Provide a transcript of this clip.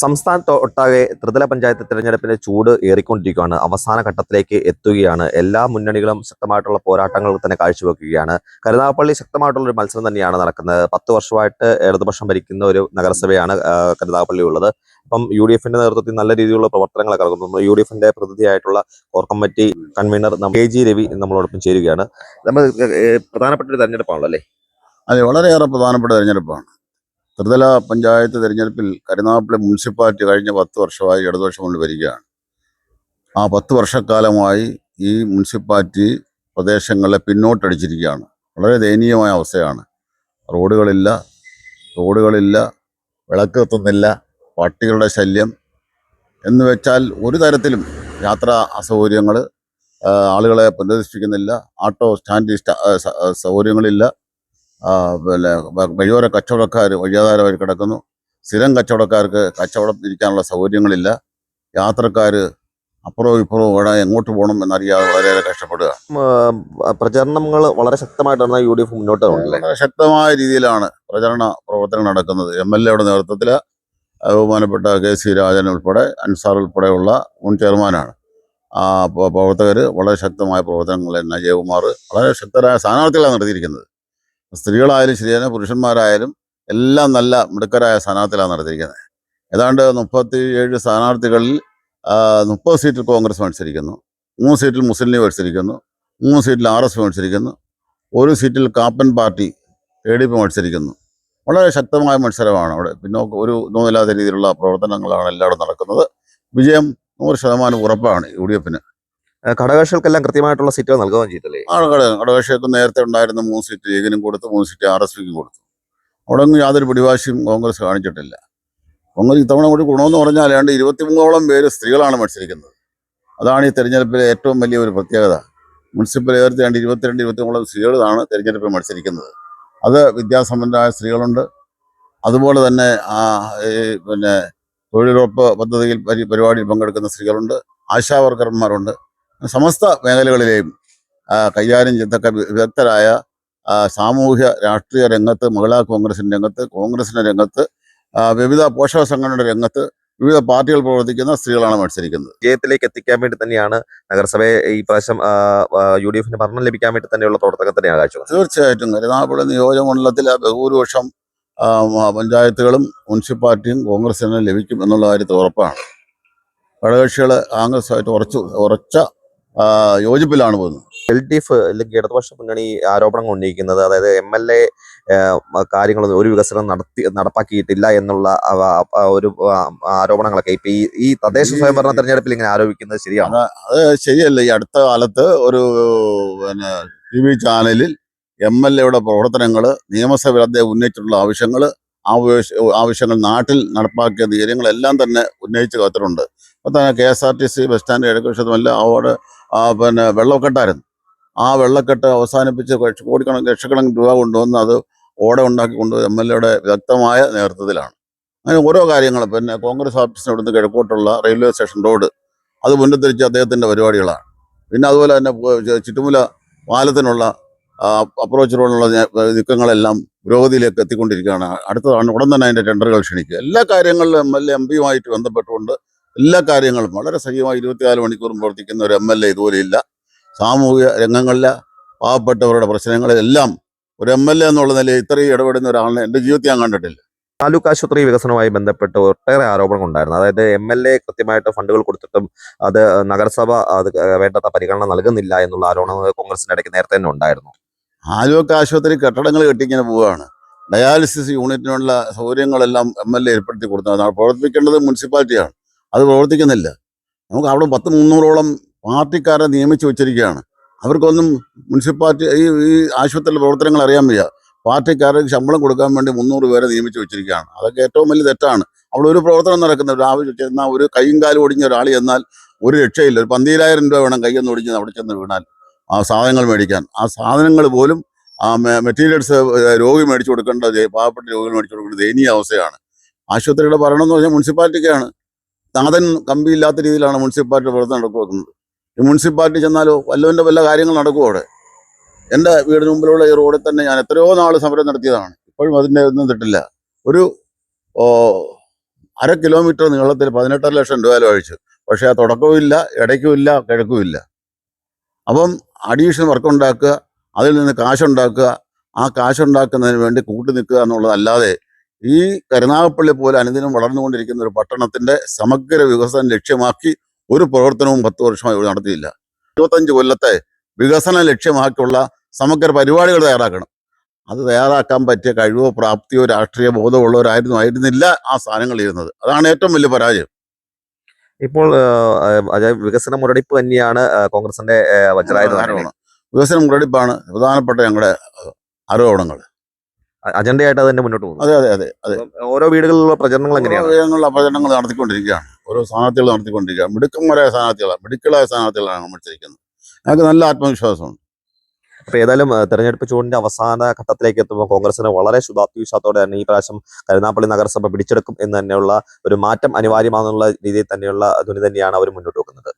സംസ്ഥാനത്ത് ഒട്ടാകെ ത്രിതല പഞ്ചായത്ത് തിരഞ്ഞെടുപ്പിന്റെ ചൂട് ഏറിക്കൊണ്ടിരിക്കുകയാണ്. അവസാന ഘട്ടത്തിലേക്ക് എത്തുകയാണ്. എല്ലാ മുന്നണികളും ശക്തമായിട്ടുള്ള പോരാട്ടങ്ങൾ തന്നെ കാഴ്ചവെക്കുകയാണ്. കരുനാഗപ്പള്ളി ശക്തമായിട്ടുള്ള ഒരു മത്സരം തന്നെയാണ് നടക്കുന്നത്. പത്ത് വർഷമായിട്ട് ഇടതുപക്ഷം ഭരിക്കുന്ന ഒരു നഗരസഭയാണ് കരുനാഗപ്പള്ളി ഉള്ളത്. അപ്പം യു ഡി എഫിന്റെ നേതൃത്വത്തിൽ നല്ല രീതിയിലുള്ള പ്രവർത്തനങ്ങളൊക്കെ നടക്കുന്നു. യു ഡി എഫിന്റെ പ്രതിനിധിയായിട്ടുള്ള core committee convener K G Ravi നമ്മളോടൊപ്പം ചേരുകയാണ്. നമ്മൾ പ്രധാനപ്പെട്ട ഒരു തെരഞ്ഞെടുപ്പാണല്ലോ അല്ലേ? അത് വളരെയേറെ പ്രധാനപ്പെട്ട തെരഞ്ഞെടുപ്പാണ്. ത്രിതല പഞ്ചായത്ത് തിരഞ്ഞെടുപ്പിൽ കരുനാഗപ്പള്ളി മുനിസിപ്പാലിറ്റി കഴിഞ്ഞ പത്ത് വർഷമായി ഇടതുപക്ഷം കൊണ്ട് വരികയാണ് ആ പത്ത് വർഷക്കാലമായി ഈ മുനിസിപ്പാലിറ്റി പ്രദേശങ്ങളെ പിന്നോട്ടടിച്ചിരിക്കുകയാണ്. വളരെ ദയനീയമായ അവസ്ഥയാണ്. റോഡുകളില്ല റോഡുകളില്ല വിളക്ക് എത്തുന്നില്ല പട്ടികളുടെ ശല്യം എന്ന് വെച്ചാൽ ഒരു തരത്തിലും യാത്രാ അസൗകര്യങ്ങൾ ആളുകളെ പുനരധിഷ്ഠിക്കുന്നില്ല ആട്ടോ സ്റ്റാൻഡ് സൗകര്യങ്ങളില്ല. പിന്നെ വഴിയോര കച്ചവടക്കാർ വഴിയാധാരമായി കിടക്കുന്നു. സ്ഥിരം കച്ചവടക്കാർക്ക് കച്ചവടം ഇരിക്കാനുള്ള സൗകര്യങ്ങളില്ല. യാത്രക്കാർ അപ്പുറവും ഇപ്പുറവും ഇവിടെ എങ്ങോട്ട് പോകണം എന്നറിയാതെ വളരെയേറെ കഷ്ടപ്പെടുക. പ്രചരണങ്ങൾ വളരെ ശക്തമായിട്ടാണ് യു ഡി എഫ് മുന്നോട്ട് വളരെ ശക്തമായ രീതിയിലാണ് പ്രചരണ പ്രവർത്തനം നടക്കുന്നത്. എം എൽ എയുടെ നേതൃത്വത്തിൽ ബഹുമാനപ്പെട്ട കെ സി രാജൻ ഉൾപ്പെടെ അൻസാർ ഉൾപ്പെടെയുള്ള മുൻ ചെയർമാനാണ്. ആ പ്രവർത്തകർ വളരെ ശക്തമായ പ്രവർത്തനങ്ങൾ എൻ അജയകുമാർ വളരെ ശക്തരായ സ്ഥാനാർത്ഥികളാണ് നടത്തിയിരിക്കുന്നത്. സ്ത്രീകളായാലും ശരിയാണ് പുരുഷന്മാരായാലും എല്ലാം നല്ല മിടുക്കരായ സ്ഥാനാർത്ഥികളാണ് നടത്തിയിരിക്കുന്നത്. ഏതാണ്ട് മുപ്പത്തി ഏഴ് സ്ഥാനാർത്ഥികളിൽ മുപ്പത് സീറ്റിൽ കോൺഗ്രസ് മത്സരിക്കുന്നു. മൂന്ന് സീറ്റിൽ മുസ്ലിം ലീഗ് മത്സരിക്കുന്നു. മൂന്ന് സീറ്റിൽ ആർ എസ് പി മത്സരിക്കുന്നു. ഒരു സീറ്റിൽ Kappan party A D P മത്സരിക്കുന്നു. വളരെ ശക്തമായ മത്സരമാണ് അവിടെ. പിന്നെ ഒരു ഒന്നുമില്ലാത്ത രീതിയിലുള്ള പ്രവർത്തനങ്ങളാണ് എല്ലായിടും നടക്കുന്നത്. വിജയം നൂറ് ശതമാനം ഉറപ്പാണ് യു ഡി എഫിന്. ഘടകകക്ഷികൾക്കെല്ലാം കൃത്യമായിട്ടുള്ള സീറ്റുകൾ നൽകുകയും ചെയ്തില്ലേ? ഘടകക്ഷികൾക്ക് നേരത്തെ ഉണ്ടായിരുന്ന മൂന്ന് സീറ്റ് ലീഗിനും കൊടുത്തു മൂന്ന് സീറ്റ് ആർ എസ് പിക്കും കൊടുത്തു. അവിടെ ഒന്നും യാതൊരു പിടിവാശിയും കോൺഗ്രസ് കാണിച്ചിട്ടില്ല. കോൺഗ്രസ് ഇത്തവണ കൂടി ഗുണമെന്ന് പറഞ്ഞാൽ ഏതാണ്ട് ഇരുപത്തിമൂന്നോളം പേര് സ്ത്രീകളാണ് മത്സരിക്കുന്നത്. അതാണ് ഈ തെരഞ്ഞെടുപ്പിലെ ഏറ്റവും വലിയ ഒരു പ്രത്യേകത. മുനിസിപ്പൽ ഏർത്തി രണ്ട് ഇരുപത്തിരണ്ട് ഇരുപത്തിമൂന്നോളം സ്ത്രീകളാണ് തെരഞ്ഞെടുപ്പിൽ മത്സരിക്കുന്നത്. അത് വിദ്യാസമ്പന്നരായ സ്ത്രീകളുണ്ട്. അതുപോലെ തന്നെ ആ പിന്നെ തൊഴിലുറപ്പ് പദ്ധതിയിൽ പരി- പരിപാടിയിൽ പങ്കെടുക്കുന്ന സ്ത്രീകളുണ്ട്. ആശാ വർക്കർമാരുണ്ട് സമസ്ത മേഖലകളിലെയും കൈകാര്യം ചെയ്തൊക്കെ വിദഗ്ധരായ സാമൂഹ്യ രാഷ്ട്രീയ രംഗത്ത് മഹിളാ കോൺഗ്രസിന്റെ രംഗത്ത് കോൺഗ്രസിന്റെ രംഗത്ത് വിവിധ പോഷക സംഘടനയുടെ രംഗത്ത് വിവിധ പാർട്ടികൾ പ്രവർത്തിക്കുന്ന സ്ത്രീകളാണ് മത്സരിക്കുന്നത്. വിജയത്തിലേക്ക് എത്തിക്കാൻ വേണ്ടി തന്നെയാണ് നഗരസഭയെ ഈ പ്രാവശ്യം യു ഡി എഫിന് ഭരണം ലഭിക്കാൻ വേണ്ടി തന്നെയുള്ള പ്രവർത്തകർ തന്നെയാണ് ആകാശം തീർച്ചയായിട്ടും. കരുനാഗപ്പള്ളി നിയോജകമണ്ഡലത്തിലെ ബഹുഭൂരിപക്ഷം പഞ്ചായത്തുകളും മുനിസിപ്പാലിറ്റിയും കോൺഗ്രസിന് ലഭിക്കും എന്നുള്ള കാര്യത്തിൽ ഉറപ്പാണ്. ഘടകകക്ഷികൾ കോൺഗ്രസുമായിട്ട് ഉറച്ചു ഉറച്ച ആ, യോജിപ്പിലാണ് പോകുന്നത്. എൽ ഡി എഫ് അല്ലെങ്കിൽ ഇടതുപക്ഷ മുന്നണി ആരോപണങ്ങൾ ഉന്നയിക്കുന്നത് അതായത് എം എൽ എ കാര്യങ്ങളൊന്നും ഒരു വികസനം നടത്തി നടപ്പാക്കിയിട്ടില്ല എന്നുള്ള ഒരു ആരോപണങ്ങളൊക്കെ. ഇപ്പൊ ഈ ഈ തദ്ദേശ സ്വയംഭരണ തെരഞ്ഞെടുപ്പിൽ ഇങ്ങനെ ആരോപിക്കുന്നത് ശരിയാണ്? അത് ശരിയല്ല. ഈ അടുത്ത കാലത്ത് ഒരു പിന്നെ ടി വി ചാനലിൽ എം എൽ എയുടെ പ്രവർത്തനങ്ങൾ നിയമസഭയിൽ അദ്ദേഹം ഉന്നയിച്ചിട്ടുള്ള ആവശ്യങ്ങൾ ആവശ്യങ്ങൾ നാട്ടിൽ നടപ്പാക്കിയ ധീര്യങ്ങളെല്ലാം തന്നെ ഉന്നയിച്ച് കത്തിട്ടുണ്ട്. അപ്പോൾ K S R T C bus stand ഇടക്കുവശത്തുമല്ല അവിടെ പിന്നെ വെള്ളക്കെട്ടായിരുന്നു. ആ വെള്ളക്കെട്ട് അവസാനിപ്പിച്ച് കോടിക്കണക്കിന് ലക്ഷക്കണക്കിന് രൂപ കൊണ്ടുവന്ന് അത് ഓടെ ഉണ്ടാക്കി കൊണ്ടുപോയി എം എൽ എയുടെ വ്യക്തമായ നേതൃത്വത്തിലാണ്. അങ്ങനെ ഓരോ കാര്യങ്ങൾ പിന്നെ കോൺഗ്രസ് ഓഫീസിന് ഇവിടുന്ന് കിഴക്കോട്ടുള്ള റെയിൽവേ സ്റ്റേഷൻ റോഡ് അത് മുന്നിൽ അദ്ദേഹത്തിന്റെ പരിപാടികളാണ്. പിന്നെ അതുപോലെ തന്നെ ചുറ്റുമുല പാലത്തിനുള്ള അപ്രോച്ച് റോഡിനുള്ള നീക്കങ്ങളെല്ലാം പുരോഗതിയിലേക്ക് എത്തിക്കൊണ്ടിരിക്കുകയാണ്. അടുത്തതാണ് ഉടൻ തന്നെ അതിന്റെ ടെൻഡറുകൾ ക്ഷണിക്കുക. എല്ലാ കാര്യങ്ങളിലും എം എൽ എ എം പിയുമായിട്ട് ബന്ധപ്പെട്ടുകൊണ്ട് എല്ലാ കാര്യങ്ങളും വളരെ സജീവമായി ഇരുപത്തിനാല് മണിക്കൂറും പ്രവർത്തിക്കുന്ന ഒരു എം എൽ എ ഇതുപോലെ ഇല്ല. സാമൂഹിക രംഗങ്ങളിലെ പാവപ്പെട്ടവരുടെ പ്രശ്നങ്ങളിലെല്ലാം ഒരു എം എൽ എ എന്നുള്ള നിലയിൽ ഇത്രയും ഇടപെടുന്ന ഒരാളിനെ എന്റെ ജീവിതത്തിൽ ഞാൻ കണ്ടിട്ടില്ല. താലൂക്ക് ആശുപത്രി വികസനവുമായി ബന്ധപ്പെട്ട് ഒട്ടേറെ ആരോപണങ്ങൾ ഉണ്ടായിരുന്നു. അതായത് എം എൽ എ കൃത്യമായിട്ട് ഫണ്ടുകൾ കൊടുത്തിട്ടും അത് നഗരസഭ അത് വേണ്ടത്ര പരിഗണന നൽകുന്നില്ല എന്നുള്ള ആരോപണങ്ങൾ കോൺഗ്രസിന്റെ ഇടയ്ക്ക് നേരത്തെ തന്നെ ഉണ്ടായിരുന്നു. താലൂക്ക് ആശുപത്രി കെട്ടിടങ്ങൾ കെട്ടിങ്ങനെ പോവുകയാണ്. ഡയാലിസിസ് യൂണിറ്റിനുള്ള സൗകര്യങ്ങളെല്ലാം എം എൽ എ ഏർപ്പെടുത്തി കൊടുത്തതാണ്. പ്രവർത്തിക്കേണ്ടത് മുനിസിപ്പാലിറ്റിയാണ്. അത് പ്രവർത്തിക്കുന്നില്ല. നമുക്ക് അവിടെ പത്ത് മുന്നൂറോളം പാർട്ടിക്കാരെ നിയമിച്ചു വെച്ചിരിക്കുകയാണ്. അവർക്കൊന്നും മുനിസിപ്പാലിറ്റി ഈ ഈ ആശുപത്രിയിലെ പ്രവർത്തനങ്ങൾ അറിയാൻ വയ്യ. പാർട്ടിക്കാർക്ക് ശമ്പളം കൊടുക്കാൻ വേണ്ടി മുന്നൂറ് പേരെ നിയമിച്ചു വെച്ചിരിക്കുകയാണ്. അതൊക്കെ ഏറ്റവും വലിയ തെറ്റാണ്. അവിടെ ഒരു പ്രവർത്തനം നടക്കുന്ന ഒരു ആവശ്യം ചെന്നാൽ ഒരു കൈയും കാലും ഒടിഞ്ഞ ഒരാൾ ചെന്നാൽ ഒരു രക്ഷയില്ല. ഒരു പന്തിരായിരം രൂപ വേണം കൈയൊന്ന് ഒടിഞ്ഞ് അവിടെ ചെന്ന് വീണാൽ ആ സാധനങ്ങൾ മേടിക്കാൻ. ആ സാധനങ്ങൾ പോലും ആ മെറ്റീരിയൽസ് രോഗി മേടിച്ചു കൊടുക്കേണ്ട പാവപ്പെട്ട രോഗികൾ മേടിച്ചു കൊടുക്കേണ്ട ദയനീയ അവസ്ഥയാണ്. ആശുപത്രിയുടെ ഭരണം എന്ന് പറഞ്ഞാൽ മുനിസിപ്പാലിറ്റിക്കാണ്. നാഥൻ കമ്പിയില്ലാത്ത രീതിയിലാണ് മുനിസിപ്പാലിറ്റി പ്രവർത്തനം നടക്കുന്നത് ഈ മുനിസിപ്പാലിറ്റി ചെന്നാലോ വല്ലവന്റെ വല്ല കാര്യങ്ങൾ നടക്കും അവിടെ? എന്റെ വീടിന് മുമ്പിലുള്ള ഈ റോഡിൽ തന്നെ ഞാൻ എത്രയോ നാൾ സമരം നടത്തിയതാണ്. ഇപ്പോഴും അതിന്റെ ഒന്നും തിട്ടില്ല ഒരു അര കിലോമീറ്റർ നീളത്തിൽ പതിനെട്ടര ലക്ഷം രൂപ ചെലവഴിച്ചു. പക്ഷേ ആ തുടക്കവും ഇല്ല ഇടയ്ക്കും ഇല്ല കിഴക്കും ഇല്ല. അപ്പം അഡീഷണൽ വർക്ക് ഉണ്ടാക്കുക അതിൽ നിന്ന് കാശുണ്ടാക്കുക ആ കാശുണ്ടാക്കുന്നതിന് വേണ്ടി കൂട്ടി നിൽക്കുക എന്നുള്ളതല്ലാതെ ഈ കരുനാഗപ്പള്ളി പോലെ അനുദിനം വളർന്നുകൊണ്ടിരിക്കുന്ന ഒരു പട്ടണത്തിന്റെ സമഗ്ര വികസനം ലക്ഷ്യമാക്കി ഒരു പ്രവർത്തനവും പത്ത് വർഷമായി ഇവിടെ നടത്തിയില്ല. ഇരുപത്തഞ്ച് കൊല്ലത്തെ വികസനം ലക്ഷ്യമാക്കിയുള്ള സമഗ്ര പരിപാടികൾ തയ്യാറാക്കണം. അത് തയ്യാറാക്കാൻ പറ്റിയ കഴിവോ പ്രാപ്തിയോ രാഷ്ട്രീയ ബോധമുള്ളവരായിരുന്നു ആയിരുന്നില്ല ആ സ്ഥാനങ്ങളിൽ ഇരുന്നത്. അതാണ് ഏറ്റവും വലിയ പരാജയം. ഇപ്പോൾ വികസന മുരടിപ്പ് തന്നെയാണ് കോൺഗ്രസിന്റെ വജ്രായ വികസനം മുരടിപ്പാണ് പ്രധാനപ്പെട്ട ഞങ്ങളുടെ ആരോപണങ്ങൾ. അജണ്ടയായിട്ട് അത് തന്നെ മുന്നോട്ട് പോകും അതെ അതെ അതെ അതെ. ഓരോ വീടുകളിലുള്ള പ്രചരണങ്ങൾ എങ്ങനെയാണ്? പ്രചരണങ്ങൾ നടത്തിക്കൊണ്ടിരിക്കുകയാണ്. ഓരോ സ്ഥാനാർത്ഥികൾ നടത്തിക്കൊണ്ടിരിക്കുകയാണ്. മിടുക്കന്മാരായ സ്ഥാനാർത്ഥികളാണ് മിടുക്കളായ സ്ഥാനാർത്ഥികളാണ് മത്സരിക്കുന്നത് ഞങ്ങൾക്ക് നല്ല ആത്മവിശ്വാസമുണ്ട്. അപ്പൊ ഏതായാലും തെരഞ്ഞെടുപ്പ് ചൂടിന്റെ അവസാന ഘട്ടത്തിലേക്ക് എത്തുമ്പോൾ കോൺഗ്രസിന് വളരെ ശുഭാപ്തിവിശ്വാസത്തോടെ തന്നെ ഈ പ്രാവശ്യം കരുനാപ്പള്ളി നഗരസഭ പിടിച്ചെടുക്കും എന്ന് തന്നെയുള്ള ഒരു മാറ്റം അനിവാര്യമാണെന്നുള്ള രീതിയിൽ തന്നെയുള്ള ധ്വനി തന്നെയാണ് അവർ മുന്നോട്ട് വെക്കുന്നത്.